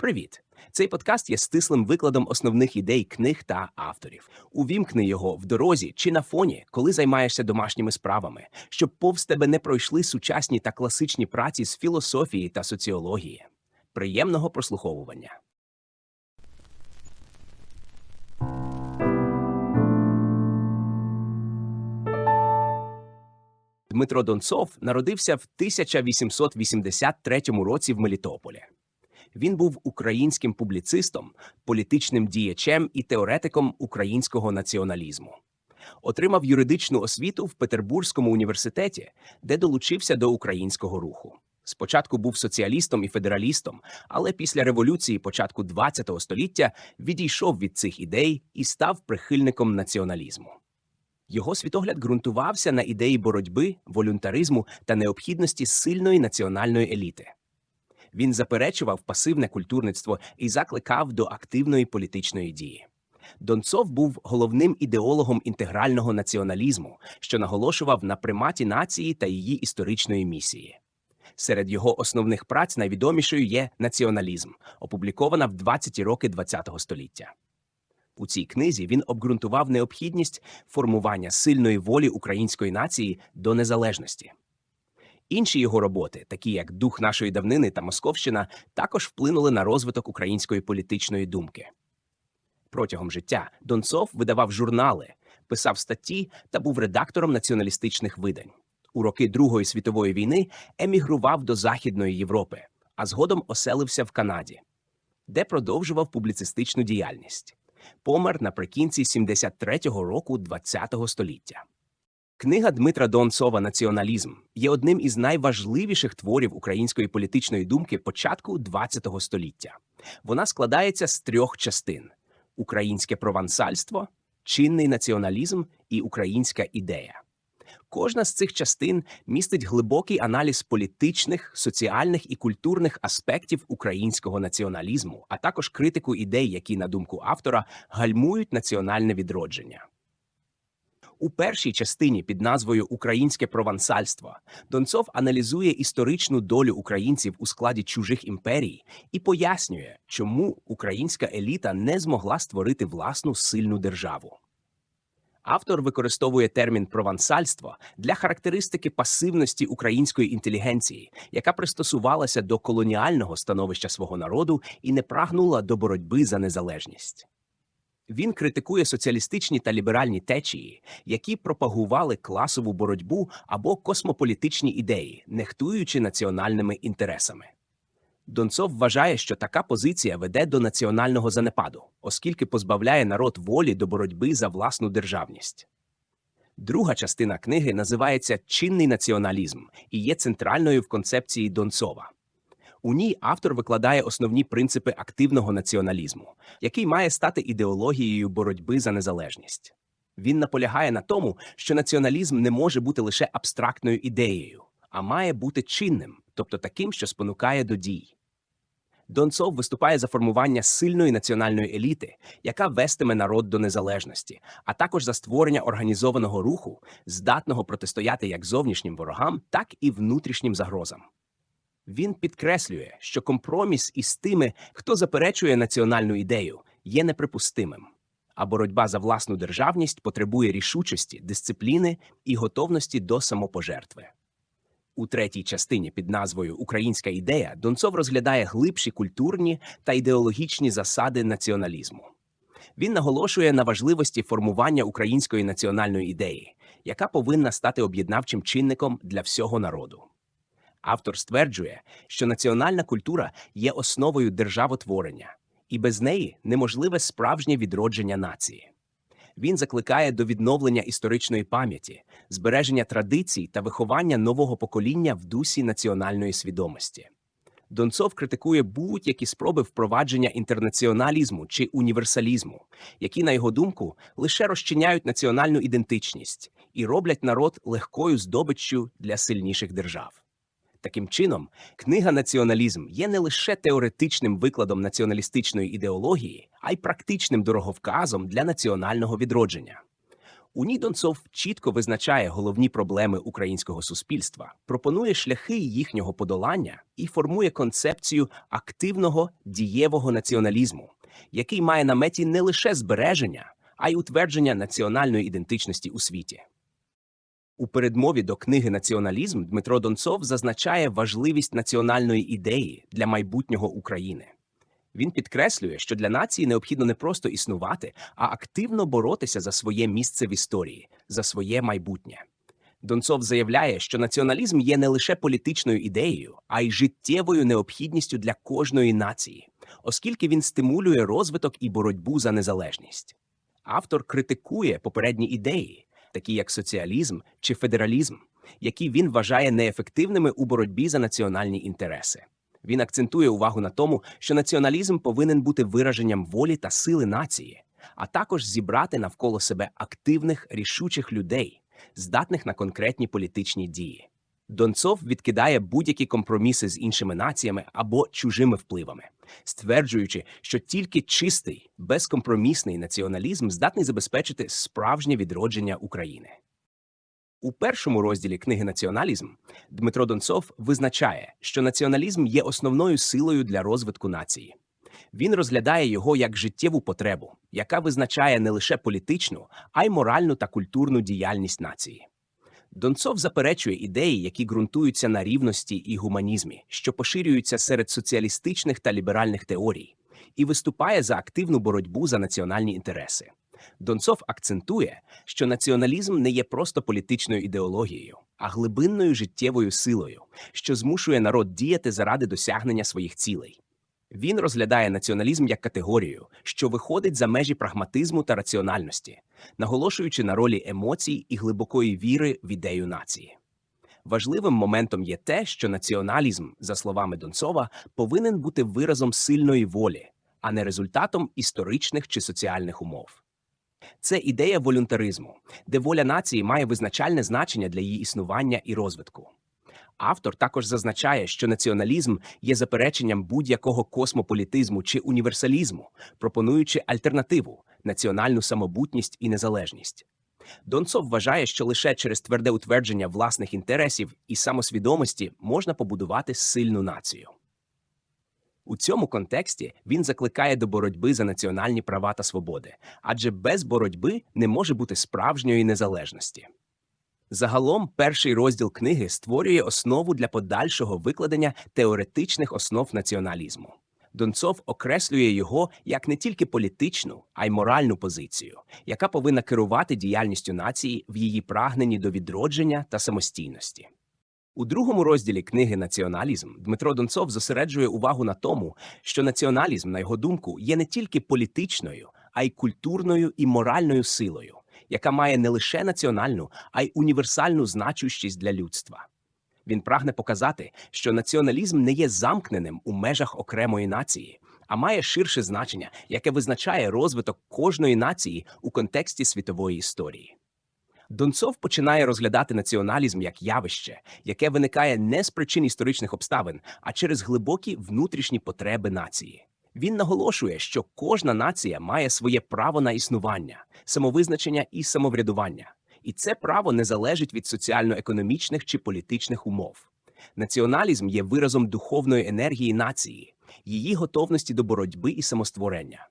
Привіт! Цей подкаст є стислим викладом основних ідей книг та авторів. Увімкни його в дорозі чи на фоні, коли займаєшся домашніми справами, щоб повз тебе не пройшли сучасні та класичні праці з філософії та соціології. Приємного прослуховування. Дмитро Донцов народився в 1883 році в Мелітополі. Він був українським публіцистом, політичним діячем і теоретиком українського націоналізму. Отримав юридичну освіту в Петербурзькому університеті, де долучився до українського руху. Спочатку був соціалістом і федералістом, але після революції початку ХХ століття відійшов від цих ідей і став прихильником націоналізму. Його світогляд ґрунтувався на ідеї боротьби, волюнтаризму та необхідності сильної національної еліти. Він заперечував пасивне культурництво і закликав до активної політичної дії. Донцов був головним ідеологом інтегрального націоналізму, що наголошував на приматі нації та її історичної місії. Серед його основних праць найвідомішою є націоналізм, опублікована в 20-ті роки ХХ століття. У цій книзі він обґрунтував необхідність формування сильної волі української нації до незалежності. Інші його роботи, такі як Дух нашої давнини та Московщина, також вплинули на розвиток української політичної думки. Протягом життя Донцов видавав журнали, писав статті та був редактором націоналістичних видань. У роки Другої світової війни емігрував до Західної Європи, а згодом оселився в Канаді, де продовжував публіцистичну діяльність. Помер наприкінці 73-го року ХХ століття. Книга Дмитра Донцова Націоналізм є одним із найважливіших творів української політичної думки початку ХХ століття. Вона складається з трьох частин: українське провансальство, чинний націоналізм і українська ідея. Кожна з цих частин містить глибокий аналіз політичних, соціальних і культурних аспектів українського націоналізму, а також критику ідей, які, на думку автора, гальмують національне відродження. У першій частині під назвою Українське провансальство Донцов аналізує історичну долю українців у складі чужих імперій і пояснює, чому українська еліта не змогла створити власну сильну державу. Автор використовує термін провансальство для характеристики пасивності української інтелігенції, яка пристосувалася до колоніального становища свого народу і не прагнула до боротьби за незалежність. Він критикує соціалістичні та ліберальні течії, які пропагували класову боротьбу або космополітичні ідеї, нехтуючи національними інтересами. Донцов вважає, що така позиція веде до національного занепаду, оскільки позбавляє народ волі до боротьби за власну державність. Друга частина книги називається Чинний націоналізм і є центральною в концепції Донцова. У ній автор викладає основні принципи активного націоналізму, який має стати ідеологією боротьби за незалежність. Він наполягає на тому, що націоналізм не може бути лише абстрактною ідеєю, а має бути чинним, тобто таким, що спонукає до дій. Донцов виступає за формування сильної національної еліти, яка вестиме народ до незалежності, а також за створення організованого руху, здатного протистояти як зовнішнім ворогам, так і внутрішнім загрозам. Він підкреслює, що компроміс із тими, хто заперечує національну ідею, є неприпустимим, а боротьба за власну державність потребує рішучості, дисципліни і готовності до самопожертви. У третій частині під назвою Українська ідея Донцов розглядає глибші культурні та ідеологічні засади націоналізму. Він наголошує на важливості формування української національної ідеї, яка повинна стати об'єднавчим чинником для всього народу. Автор стверджує, що національна культура є основою державотворення, і без неї неможливе справжнє відродження нації. Він закликає до відновлення історичної пам'яті, збереження традицій та виховання нового покоління в дусі національної свідомості. Донцов критикує будь-які спроби впровадження інтернаціоналізму чи універсалізму, які, на його думку, лише розчиняють національну ідентичність і роблять народ легкою здобиччю для сильніших держав. Таким чином, книга Націоналізм є не лише теоретичним викладом націоналістичної ідеології, а й практичним дороговказом для національного відродження. У ній Донцов чітко визначає головні проблеми українського суспільства, пропонує шляхи їхнього подолання і формує концепцію активного дієвого націоналізму, який має на меті не лише збереження, а й утвердження національної ідентичності у світі. У передмові до книги Націоналізм Дмитро Донцов зазначає важливість національної ідеї для майбутнього України. Він підкреслює, що для нації необхідно не просто існувати, а активно боротися за своє місце в історії, за своє майбутнє. Донцов заявляє, що націоналізм є не лише політичною ідеєю, а й життєвою необхідністю для кожної нації, оскільки він стимулює розвиток і боротьбу за незалежність. Автор критикує попередні ідеї, такі як соціалізм чи федералізм, які він вважає неефективними у боротьбі за національні інтереси. Він акцентує увагу на тому, що націоналізм повинен бути вираженням волі та сили нації, а також зібрати навколо себе активних, рішучих людей, здатних на конкретні політичні дії. Донцов відкидає будь-які компроміси з іншими націями або чужими впливами, стверджуючи, що тільки чистий, безкомпромісний націоналізм здатний забезпечити справжнє відродження України. У першому розділі книги Націоналізм Дмитро Донцов визначає, що націоналізм є основною силою для розвитку нації. Він розглядає його як життєву потребу, яка визначає не лише політичну, а й моральну та культурну діяльність нації. Донцов заперечує ідеї, які ґрунтуються на рівності і гуманізмі, що поширюються серед соціалістичних та ліберальних теорій, і виступає за активну боротьбу за національні інтереси. Донцов акцентує, що націоналізм не є просто політичною ідеологією, а глибинною життєвою силою, що змушує народ діяти заради досягнення своїх цілей. Він розглядає націоналізм як категорію, що виходить за межі прагматизму та раціональності, наголошуючи на ролі емоцій і глибокої віри в ідею нації. Важливим моментом є те, що націоналізм, за словами Донцова, повинен бути виразом сильної волі, а не результатом історичних чи соціальних умов. Це ідея волюнтаризму, де воля нації має визначальне значення для її існування і розвитку. Автор також зазначає, що націоналізм є запереченням будь-якого космополітизму чи універсалізму, пропонуючи альтернативу національну самобутність і незалежність. Донцов вважає, що лише через тверде утвердження власних інтересів і самосвідомості можна побудувати сильну націю. У цьому контексті він закликає до боротьби за національні права та свободи, адже без боротьби не може бути справжньої незалежності. Загалом, перший розділ книги створює основу для подальшого викладення теоретичних основ націоналізму. Донцов окреслює його як не тільки політичну, а й моральну позицію, яка повинна керувати діяльністю нації в її прагненні до відродження та самостійності. У другому розділі книги Націоналізм Дмитро Донцов зосереджує увагу на тому, що націоналізм, на його думку, є не тільки політичною, а й культурною і моральною силою, яка має не лише національну, а й універсальну значущість для людства. Він прагне показати, що націоналізм не є замкненим у межах окремої нації, а має ширше значення, яке визначає розвиток кожної нації у контексті світової історії. Донцов починає розглядати націоналізм як явище, яке виникає не з причин історичних обставин, а через глибокі внутрішні потреби нації. Він наголошує, що кожна нація має своє право на існування, самовизначення і самоврядування, і це право не залежить від соціально-економічних чи політичних умов. Націоналізм є виразом духовної енергії нації, її готовності до боротьби і самостворення.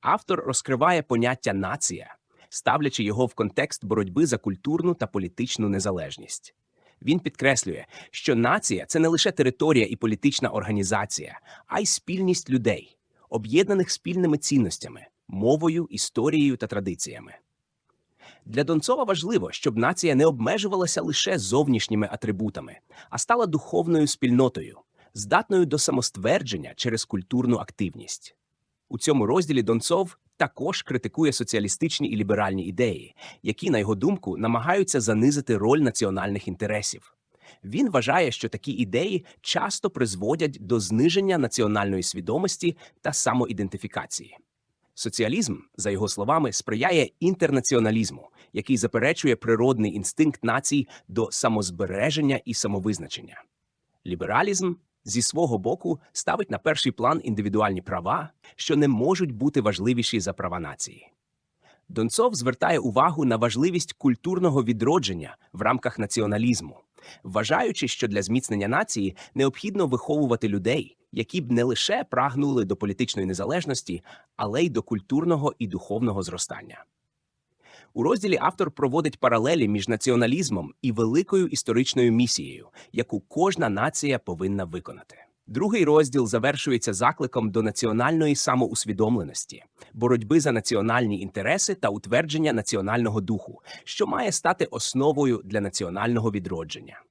Автор розкриває поняття нація, ставлячи його в контекст боротьби за культурну та політичну незалежність. Він підкреслює, що нація це не лише територія і політична організація, а й спільність людей, об'єднаних спільними цінностями, мовою, історією та традиціями. Для Донцова важливо, щоб нація не обмежувалася лише зовнішніми атрибутами, а стала духовною спільнотою, здатною до самоствердження через культурну активність. У цьому розділі Донцов також критикує соціалістичні і ліберальні ідеї, які, на його думку, намагаються занизити роль національних інтересів. Він вважає, що такі ідеї часто призводять до зниження національної свідомості та самоідентифікації. Соціалізм, за його словами, сприяє інтернаціоналізму, який заперечує природний інстинкт націй до самозбереження і самовизначення. Лібералізм зі свого боку ставить на перший план індивідуальні права, що не можуть бути важливіші за права нації. Донцов звертає увагу на важливість культурного відродження в рамках націоналізму, вважаючи, що для зміцнення нації необхідно виховувати людей, які б не лише прагнули до політичної незалежності, але й до культурного і духовного зростання. У розділі автор проводить паралелі між націоналізмом і великою історичною місією, яку кожна нація повинна виконати. Другий розділ завершується закликом до національної самоусвідомленості, боротьби за національні інтереси та утвердження національного духу, що має стати основою для національного відродження.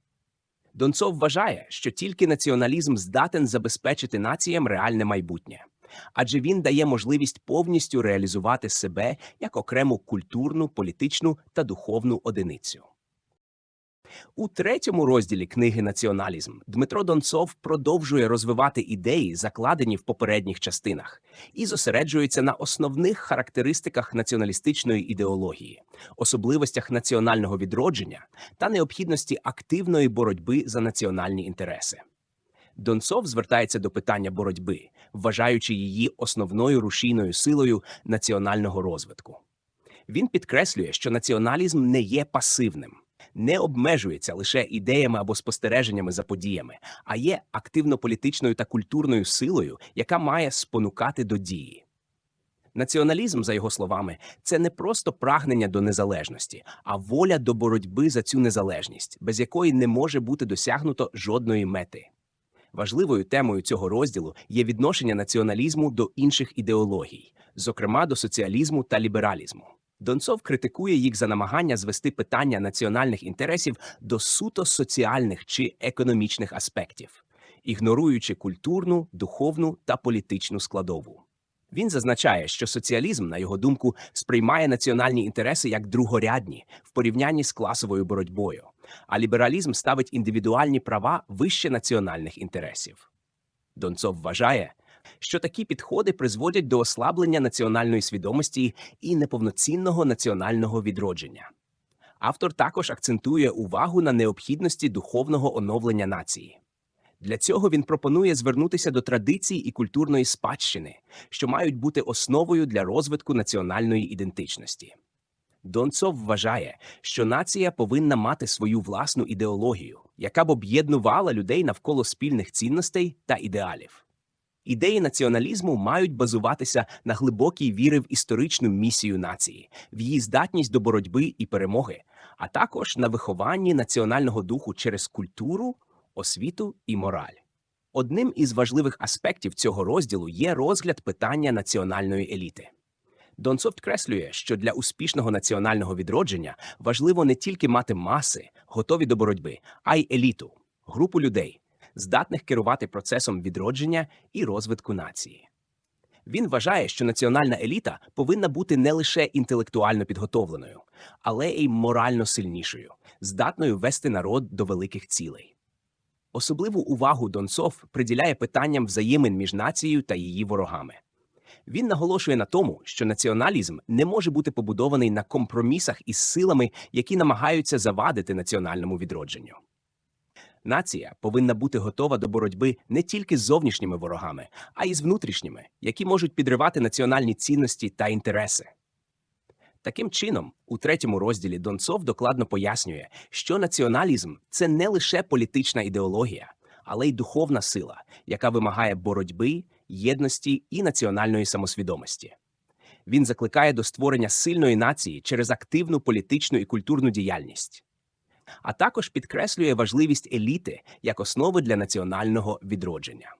Донцов вважає, що тільки націоналізм здатен забезпечити націям реальне майбутнє, адже він дає можливість повністю реалізувати себе як окрему культурну, політичну та духовну одиницю. У третьому розділі книги Націоналізм Дмитро Донцов продовжує розвивати ідеї, закладені в попередніх частинах, і зосереджується на основних характеристиках націоналістичної ідеології, особливостях національного відродження та необхідності активної боротьби за національні інтереси. Донцов звертається до питання боротьби, вважаючи її основною рушійною силою національного розвитку. Він підкреслює, що націоналізм не є пасивним, не обмежується лише ідеями або спостереженнями за подіями, а є активно політичною та культурною силою, яка має спонукати до дії. Націоналізм, за його словами, це не просто прагнення до незалежності, а воля до боротьби за цю незалежність, без якої не може бути досягнуто жодної мети. Важливою темою цього розділу є відношення націоналізму до інших ідеологій, зокрема до соціалізму та лібералізму. Донцов критикує їх за намагання звести питання національних інтересів до суто соціальних чи економічних аспектів, ігноруючи культурну, духовну та політичну складову. Він зазначає, що соціалізм, на його думку, сприймає національні інтереси як другорядні в порівнянні з класовою боротьбою, а лібералізм ставить індивідуальні права вище національних інтересів. Донцов вважає, що такі підходи призводять до ослаблення національної свідомості і неповноцінного національного відродження. Автор також акцентує увагу на необхідності духовного оновлення нації. Для цього він пропонує звернутися до традицій і культурної спадщини, що мають бути основою для розвитку національної ідентичності. Донцов вважає, що нація повинна мати свою власну ідеологію, яка б об'єднувала людей навколо спільних цінностей та ідеалів. Ідеї націоналізму мають базуватися на глибокій віри в історичну місію нації, в її здатність до боротьби і перемоги, а також на вихованні національного духу через культуру, освіту і мораль. Одним із важливих аспектів цього розділу є розгляд питання національної еліти. Донцов підкреслює, що для успішного національного відродження важливо не тільки мати маси, готові до боротьби, а й еліту, групу людей, здатних керувати процесом відродження і розвитку нації. Він вважає, що національна еліта повинна бути не лише інтелектуально підготовленою, але й морально сильнішою, здатною вести народ до великих цілей. Особливу увагу Донцов приділяє питанням взаємин між нацією та її ворогами. Він наголошує на тому, що націоналізм не може бути побудований на компромісах із силами, які намагаються завадити національному відродженню. Нація повинна бути готова до боротьби не тільки з зовнішніми ворогами, а й з внутрішніми, які можуть підривати національні цінності та інтереси. Таким чином, у третьому розділі Донцов докладно пояснює, що націоналізм це не лише політична ідеологія, але й духовна сила, яка вимагає боротьби, єдності і національної самосвідомості. Він закликає до створення сильної нації через активну політичну і культурну діяльність, а також підкреслює важливість еліти як основи для національного відродження.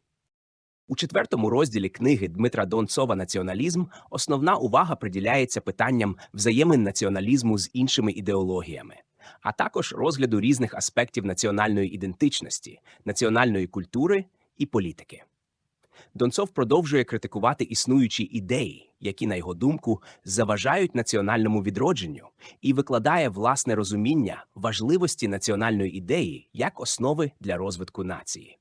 У четвертому розділі книги Дмитра Донцова Націоналізм основна увага приділяється питанням взаємин націоналізму з іншими ідеологіями, а також розгляду різних аспектів національної ідентичності, національної культури і політики. Донцов продовжує критикувати існуючі ідеї, які, на його думку, заважають національному відродженню, і викладає власне розуміння важливості національної ідеї як основи для розвитку нації.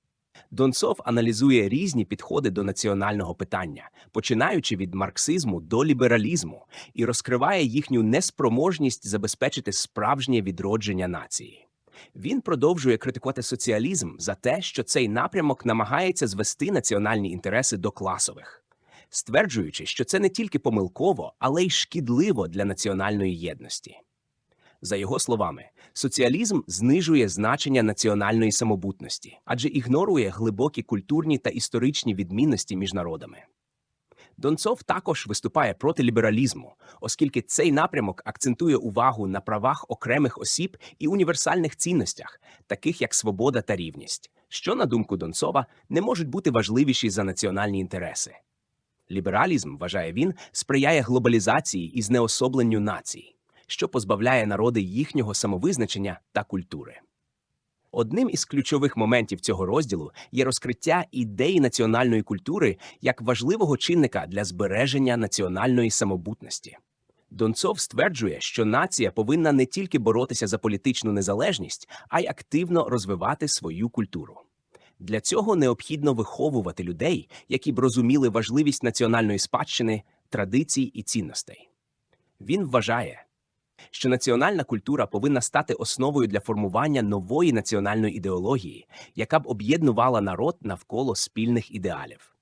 Донцов аналізує різні підходи до національного питання, починаючи від марксизму до лібералізму, і розкриває їхню неспроможність забезпечити справжнє відродження нації. Він продовжує критикувати соціалізм за те, що цей напрямок намагається звести національні інтереси до класових, стверджуючи, що це не тільки помилково, але й шкідливо для національної єдності. За його словами, соціалізм знижує значення національної самобутності, адже ігнорує глибокі культурні та історичні відмінності між народами. Донцов також виступає проти лібералізму, оскільки цей напрямок акцентує увагу на правах окремих осіб і універсальних цінностях, таких як свобода та рівність, що, на думку Донцова, не можуть бути важливіші за національні інтереси. Лібералізм, вважає він, сприяє глобалізації і знеособленню націй, що позбавляє народи їхнього самовизначення та культури. Одним із ключових моментів цього розділу є розкриття ідеї національної культури як важливого чинника для збереження національної самобутності. Донцов стверджує, що нація повинна не тільки боротися за політичну незалежність, а й активно розвивати свою культуру. Для цього необхідно виховувати людей, які б розуміли важливість національної спадщини, традицій і цінностей. Він вважає, що національна культура повинна стати основою для формування нової національної ідеології, яка б об'єднувала народ навколо спільних ідеалів.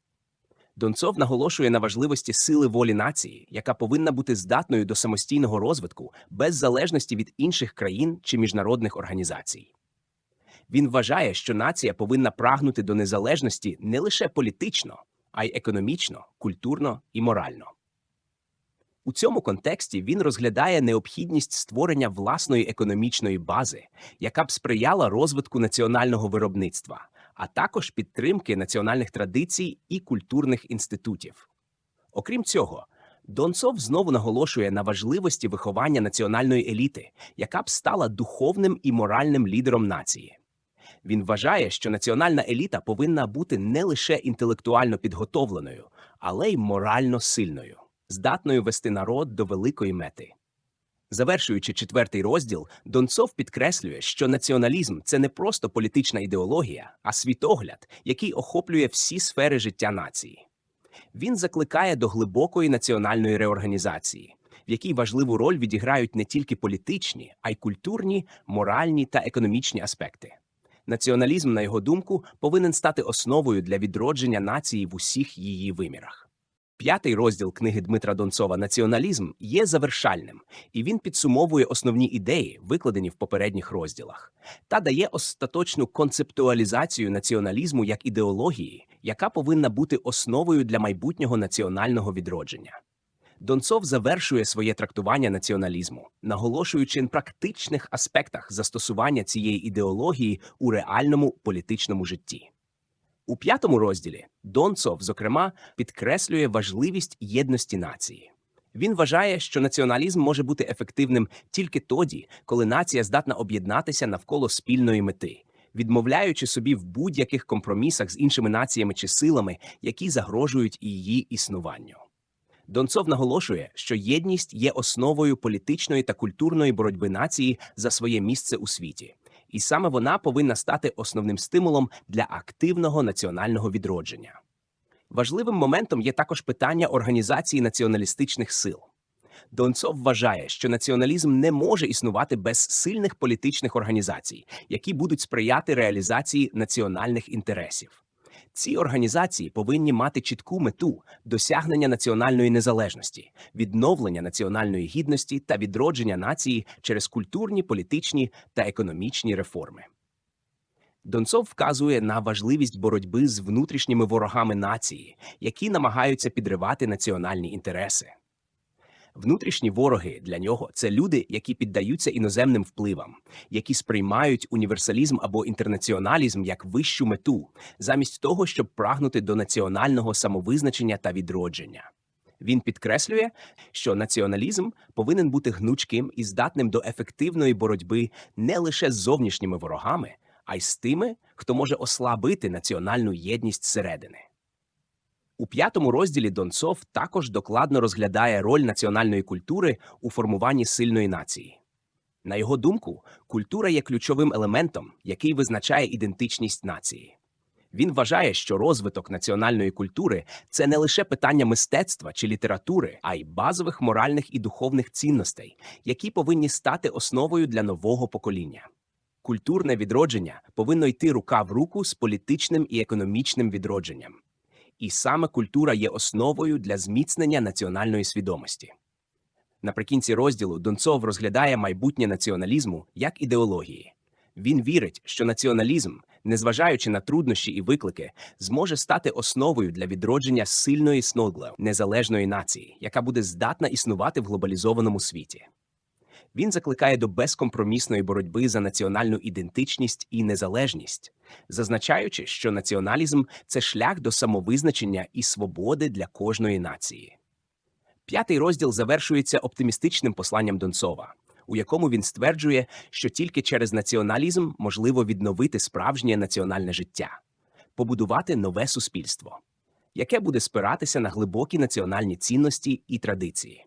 Донцов наголошує на важливості сили волі нації, яка повинна бути здатною до самостійного розвитку без залежності від інших країн чи міжнародних організацій. Він вважає, що нація повинна прагнути до незалежності не лише політично, а й економічно, культурно і морально. У цьому контексті він розглядає необхідність створення власної економічної бази, яка б сприяла розвитку національного виробництва, а також підтримки національних традицій і культурних інститутів. Окрім цього, Донцов знову наголошує на важливості виховання національної еліти, яка б стала духовним і моральним лідером нації. Він вважає, що національна еліта повинна бути не лише інтелектуально підготовленою, але й морально сильною здатною вести народ до великої мети. Завершуючи четвертий розділ, Донцов підкреслює, що націоналізм це не просто політична ідеологія, а світогляд, який охоплює всі сфери життя нації. Він закликає до глибокої національної реорганізації, в якій важливу роль відіграють не тільки політичні, а й культурні, моральні та економічні аспекти. Націоналізм, на його думку, повинен стати основою для відродження нації в усіх її вимірах. П'ятий розділ книги Дмитра Донцова Націоналізм є завершальним, і він підсумовує основні ідеї, викладені в попередніх розділах, та дає остаточну концептуалізацію націоналізму як ідеології, яка повинна бути основою для майбутнього національного відродження. Донцов завершує своє трактування націоналізму, наголошуючи на практичних аспектах застосування цієї ідеології у реальному політичному житті. У п'ятому розділі Донцов, зокрема, підкреслює важливість єдності нації. Він вважає, що націоналізм може бути ефективним тільки тоді, коли нація здатна об'єднатися навколо спільної мети, відмовляючи собі в будь-яких компромісах з іншими націями чи силами, які загрожують її існуванню. Донцов наголошує, що єдність є основою політичної та культурної боротьби нації за своє місце у світі і саме вона повинна стати основним стимулом для активного національного відродження. Важливим моментом є також питання організації націоналістичних сил. Донцов вважає, що націоналізм не може існувати без сильних політичних організацій, які будуть сприяти реалізації національних інтересів. Ці організації повинні мати чітку мету досягнення національної незалежності, відновлення національної гідності та відродження нації через культурні, політичні та економічні реформи. Донцов вказує на важливість боротьби з внутрішніми ворогами нації, які намагаються підривати національні інтереси. Внутрішні вороги для нього це люди, які піддаються іноземним впливам, які сприймають універсалізм або інтернаціоналізм як вищу мету, замість того, щоб прагнути до національного самовизначення та відродження. Він підкреслює, що націоналізм повинен бути гнучким і здатним до ефективної боротьби не лише з зовнішніми ворогами, а й з тими, хто може ослабити національну єдність зсередини. У п'ятому розділі Донцов також докладно розглядає роль національної культури у формуванні сильної нації. На його думку, культура є ключовим елементом, який визначає ідентичність нації. Він вважає, що розвиток національної культури це не лише питання мистецтва чи літератури, а й базових моральних і духовних цінностей, які повинні стати основою для нового покоління. Культурне відродження повинно йти рука в руку з політичним і економічним відродженням. І саме культура є основою для зміцнення національної свідомості. Наприкінці розділу Донцов розглядає майбутнє націоналізму як ідеології. Він вірить, що націоналізм, незважаючи на труднощі і виклики, зможе стати основою для відродження сильної сногле незалежної нації, яка буде здатна існувати в глобалізованому світі. Він закликає до безкомпромісної боротьби за національну ідентичність і незалежність, зазначаючи, що націоналізм це шлях до самовизначення і свободи для кожної нації. П'ятий розділ завершується оптимістичним посланням Донцова, у якому він стверджує, що тільки через націоналізм можливо відновити справжнє національне життя, побудувати нове суспільство, яке буде спиратися на глибокі національні цінності і традиції.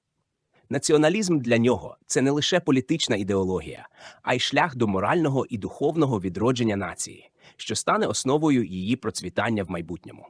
Націоналізм для нього це не лише політична ідеологія, а й шлях до морального і духовного відродження нації, що стане основою її процвітання в майбутньому.